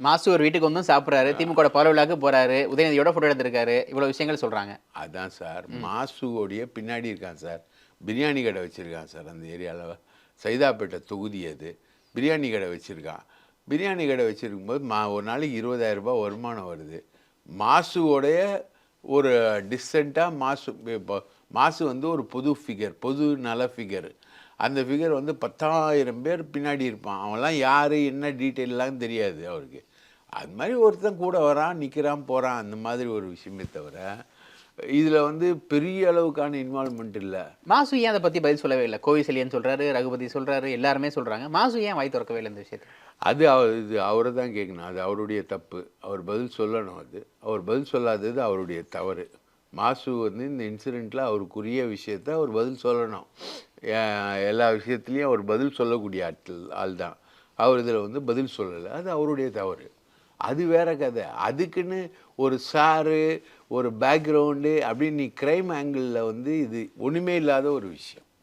மாசு ஒரு வீட்டுக்கு வந்தும் சாப்பிட்றாரு திமுக பல விழாக்கு போறாரு உதயநிதியோட போட்டோ எடுத்திருக்காரு. இவ்வளவு விஷயங்கள் சொல்றாங்க. அதான் சார் மாசுவோடைய பின்னாடி இருக்கான் சார். பிரியாணி கடை வச்சுருக்கான் சார் அந்த ஏரியாவில் சைதாப்பேட்டை தொகுதி அது. பிரியாணி கடை வச்சுருக்கான். பிரியாணி கடை வச்சுருக்கும்போது மா ஒரு நாளைக்கு இருபதாயிரம் ரூபாய் வருமானம் வருது. மாசுவோடைய ஒரு டிஸ்டண்ட்டாக மாசு இப்போ மாசு வந்து ஒரு பொது ஃபிகர் பொது நல ஃபிகர் அந்த ஃபிகர் வந்து பத்தாயிரம் பேர் பின்னாடி இருப்பான். அவன்லாம் யார் என்ன டீட்டெயிலெலாம் தெரியாது அவருக்கு. அது மாதிரி ஒருத்தன் கூட வரான் நிற்கிறான் போகிறான் அந்த மாதிரி ஒரு விஷயமே தவிர இதில் வந்து பெரிய அளவுக்கான இன்வால்மெண்ட் இல்லை. மாசு ஏன் அதை பத்தி பதில் சொல்லவே இல்லை? கோவி செல்லியன் சொல்றாரு ரகுபதி சொல்றாரு எல்லாருமே சொல்றாங்க. மாசு ஏன் வாய் திறக்கவே இல்லை இந்த விஷயத்துல? அது அவர் இது அவரை தான் கேட்கணும். அது அவருடைய தப்பு. அவர் பதில் சொல்லணும் அது. அவர் பதில் சொல்லாதது அவருடைய தவறு. மாசு வந்து இந்த இன்சிடெண்ட்டில் அவருக்குரிய விஷயத்த அவர் பதில் சொல்லணும். எல்லா விஷயத்துலேயும் அவர் பதில் சொல்லக்கூடிய ஆட்கள் ஆள் தான் அவர் இதில் வந்து பதில் சொல்லலை. அது அவருடைய தவறு. அது வேற கதை. அதுக்குன்னு ஒரு சாரு ஒரு பேக்ரவுண்டு அப்படின்னு நீ க்ரைம் ஆங்கிளில் வந்து இது ஒன்றுமே இல்லாத ஒரு விஷயம்.